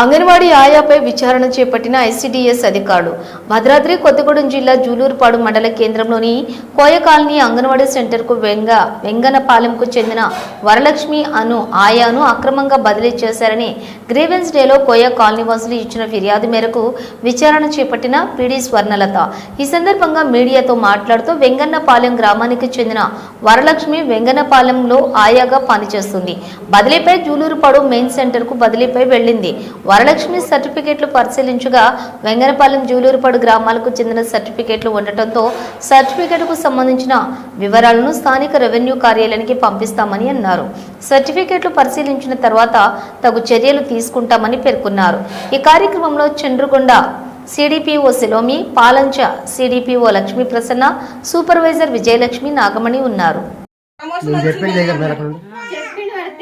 అంగన్వాడీ ఆయాపై విచారణ చేపట్టిన ఐసిడిఎస్ అధికారులు. భద్రాద్రి కొత్తగూడెం జిల్లా జూలూరుపాడు మండల కేంద్రంలోని కోయ కాలనీ అంగన్వాడీ సెంటర్కు వెంగ వెంగనపాలెంకు చెందిన వరలక్ష్మి అను ఆయాను అక్రమంగా బదిలీ చేశారని గ్రీవెన్స్ డేలో కోయ కాలనీ వాసులు ఇచ్చిన ఫిర్యాదు మేరకు విచారణ చేపట్టిన పీడీ స్వర్ణలత. ఈ సందర్భంగా మీడియాతో మాట్లాడుతూ వెంగన్నపాలెం గ్రామానికి చెందిన వరలక్ష్మి వెంగనపాలెంలో ఆయాగా పనిచేస్తుంది. బదిలీపై జూలూరుపాడు మెయిన్ సెంటర్కు బదిలీపై వెళ్ళింది. వరలక్ష్మి సర్టిఫికెట్లు పరిశీలించగా వెంగనపాలెం జూలూరుపాడు గ్రామాలకు చెందిన సర్టిఫికెట్లు ఉండటంతో సర్టిఫికెట్కు సంబంధించిన వివరాలను స్థానిక రెవెన్యూ కార్యాలయానికి పంపిస్తామని అన్నారు. సర్టిఫికెట్లు పరిశీలించిన తర్వాత తగు చర్యలు తీసుకుంటామని పేర్కొన్నారు. ఈ కార్యక్రమంలో Chandragonda CDPO Selomi Palancha CDPO Lakshmi Prasanna supervisor Vijayalakshmi Nagamani ఉన్నారు.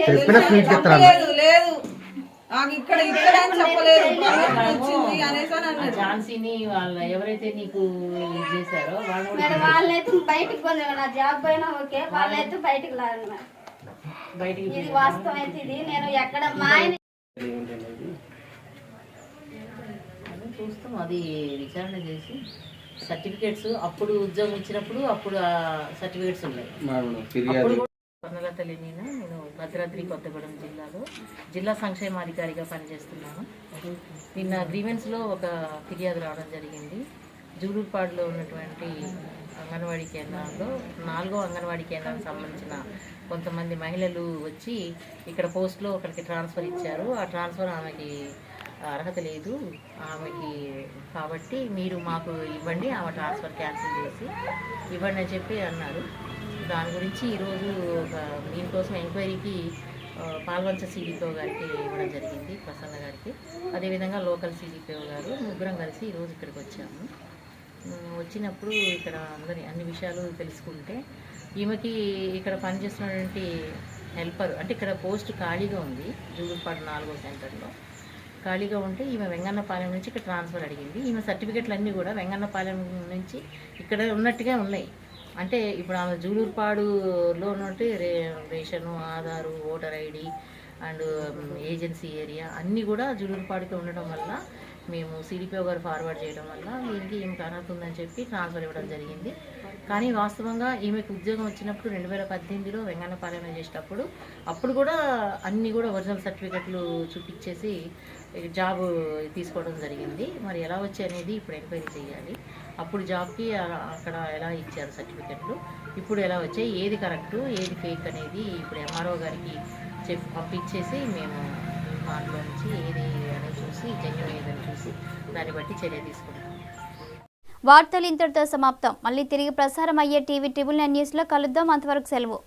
చెప్పిన స్వీట్ చెప్తాను లేదు లేదు నాకు ఇక్కడ ఇక్కడ అని చెప్పలేదు పర్మిషన్ వచ్చింది అనేసి అని అన్నది ఝాన్సీని వాళ్ళ ఎవరైతే నీకు ఇది చేశారో వాళ్ళు కూడా వాళ్ళైతే బయటికి పోయింది నా జాబ్ పోయినా ఓకే వాళ్ళైతే బయటికి మేడం బయటికి ఇది వాస్తవం అయితే ఇది. నేను ఎక్కడ మా ఆయన చూస్తాం. అది విచారణ చేసి సర్టిఫికేట్స్ అప్పుడు ఉద్యోగం ఇచ్చినప్పుడు అప్పుడు ఆ సర్టిఫికేట్స్ ఉన్నాయి. అప్పుడు స్వర్ణలత లేనినా నేను భద్రాద్రి కొత్తగూడెం జిల్లాలో జిల్లా సంక్షేమాధికారిగా పనిచేస్తున్నాను. నిన్న గ్రీవెన్స్లో ఒక ఫిర్యాదు రావడం జరిగింది. జూలూరుపాడులో ఉన్నటువంటి అంగన్వాడీ కేంద్రాల్లో నాలుగో అంగన్వాడీ కేంద్రానికి సంబంధించిన కొంతమంది మహిళలు వచ్చి ఇక్కడ పోస్ట్లో ఒకరికి ట్రాన్స్ఫర్ ఇచ్చారు. ఆ ట్రాన్స్ఫర్ ఆమెకి అర్హత లేదు. ఆమెకి కాబట్టి మీరు మాకు ఇవ్వండి ఆమె ట్రాన్స్ఫర్ క్యాన్సిల్ చేసి ఇవ్వండి అని చెప్పి అన్నారు. దాని గురించి ఈరోజు ఒక దీనికోసం ఎంక్వైరీకి పాల్వంచ సీడీపీఓ గారికి ఇవ్వడం జరిగింది ప్రసన్న గారికి. అదేవిధంగా లోకల్ సీడీపీఓ గారు ముగ్గురం కలిసి ఈరోజు ఇక్కడికి వచ్చాము. వచ్చినప్పుడు ఇక్కడ అందరి అన్ని విషయాలు తెలుసుకుంటే ఈమెకి ఇక్కడ పనిచేస్తున్నటువంటి హెల్పర్ అంటే ఇక్కడ పోస్ట్ ఖాళీగా ఉంది జూలూరుపాడు నాలుగో సెంటర్లో. ఖాళీగా ఉంటే ఈమె వెంగన్నపాలెం నుంచి ఇక్కడ ట్రాన్స్ఫర్ అడిగింది. ఈమె సర్టిఫికెట్లు అన్నీ కూడా వెంగన్నపాలెం నుంచి ఇక్కడ ఉన్నట్టుగా ఉన్నాయి. అంటే ఇప్పుడు ఆమె జూలూరుపాడులో ఉన్నట్టు రే ration Aadhaar voter ID and agency area అన్నీ కూడా జూలూరుపాడుకి ఉండడం వల్ల మేము సిడిపిఓ గారు ఫార్వర్డ్ చేయడం వల్ల దీనికి ఈమెకు అర్హత ఉందని చెప్పి ట్రాన్స్ఫర్ ఇవ్వడం జరిగింది. కానీ వాస్తవంగా ఈమెకు ఉద్యోగం వచ్చినప్పుడు రెండు వేల పద్దెనిమిదిలో వెంగన్నపాలెం చేసేటప్పుడు అప్పుడు కూడా అన్నీ కూడా ఒరిజినల్ సర్టిఫికెట్లు చూపించేసి జాబ్ తీసుకోవడం జరిగింది. మరి ఎలా వచ్చాయి అనేది ఇప్పుడు ఎంక్వైరీ చేయాలి. అప్పుడు జాబ్కి అలా- అక్కడ ఎలా ఇచ్చారు సర్టిఫికెట్లు? ఇప్పుడు ఎలా వచ్చాయి? ఏది కరెక్ట్? ఏది ఫేక్ అనేది ఇప్పుడు ఎంఆర్ఓ గారికి చెప్పి పంపించేసి మేము దాంట్లో నుంచి ఏది అనేది చూసి జన్యం ఏదని చూసి దాన్ని బట్టి చర్య తీసుకుంటాం వార్తలు ఇంతటితో సమాప్తం. మళ్ళీ తిరిగి ప్రసారం అయ్యే టీవీ ట్రిబుల్ నైన్ న్యూస్లో కలుద్దాం. అంతవరకు సెలవు.